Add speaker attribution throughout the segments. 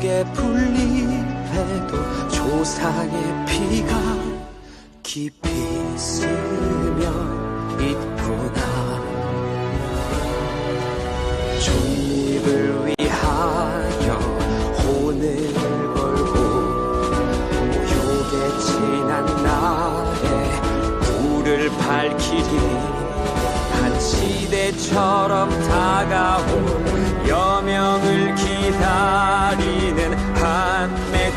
Speaker 1: 한 폭의 풀잎에도 조상의 피가 깊이 스며 있구나 종립을 위하여 혼을 걸고 모욕에 지난 날에 불을 밝히리 한 시대처럼 다가올 여명을 기다리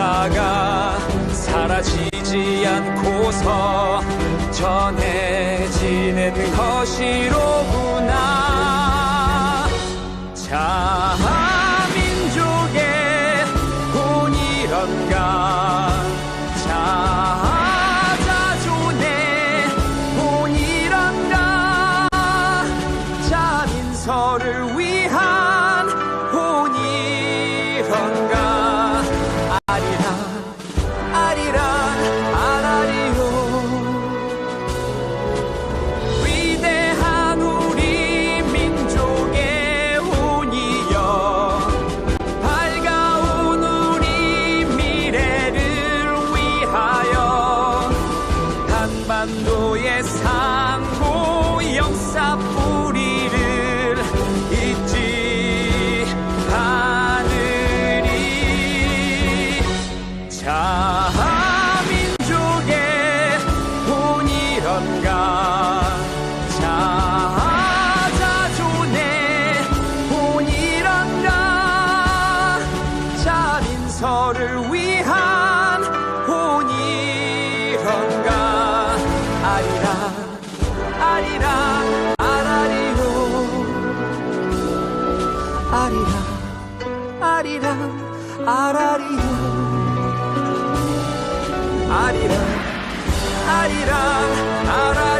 Speaker 1: 역사가 사라지지 않고서 전해지는 것이로구나. 자민족의 자자존의 본이런가? 자민서를 위한 본이런가? 아리랑 아리랑 아라리요 아리랑 아리랑 아라리요 아리랑 아리랑 아라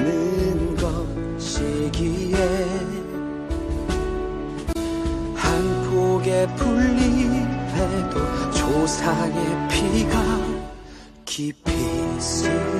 Speaker 1: 있는 것이기에 한 폭의 풀잎에도 조상의 피가 깊이 스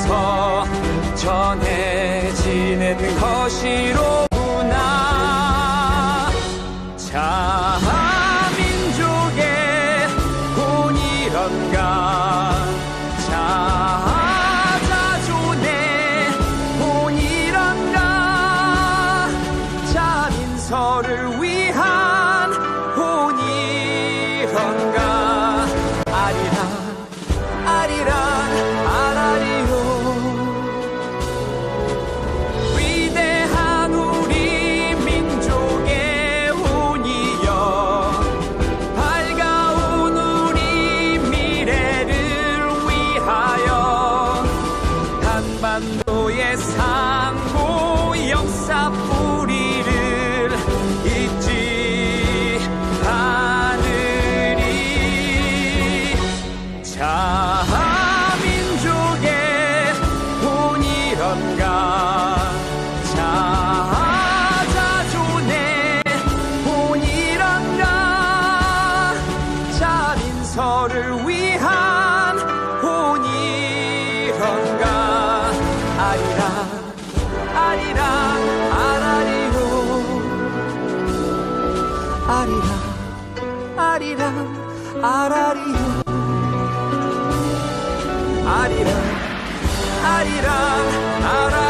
Speaker 1: 않고서 전해지는 것이로 아라리요 아리랑 아리랑 아라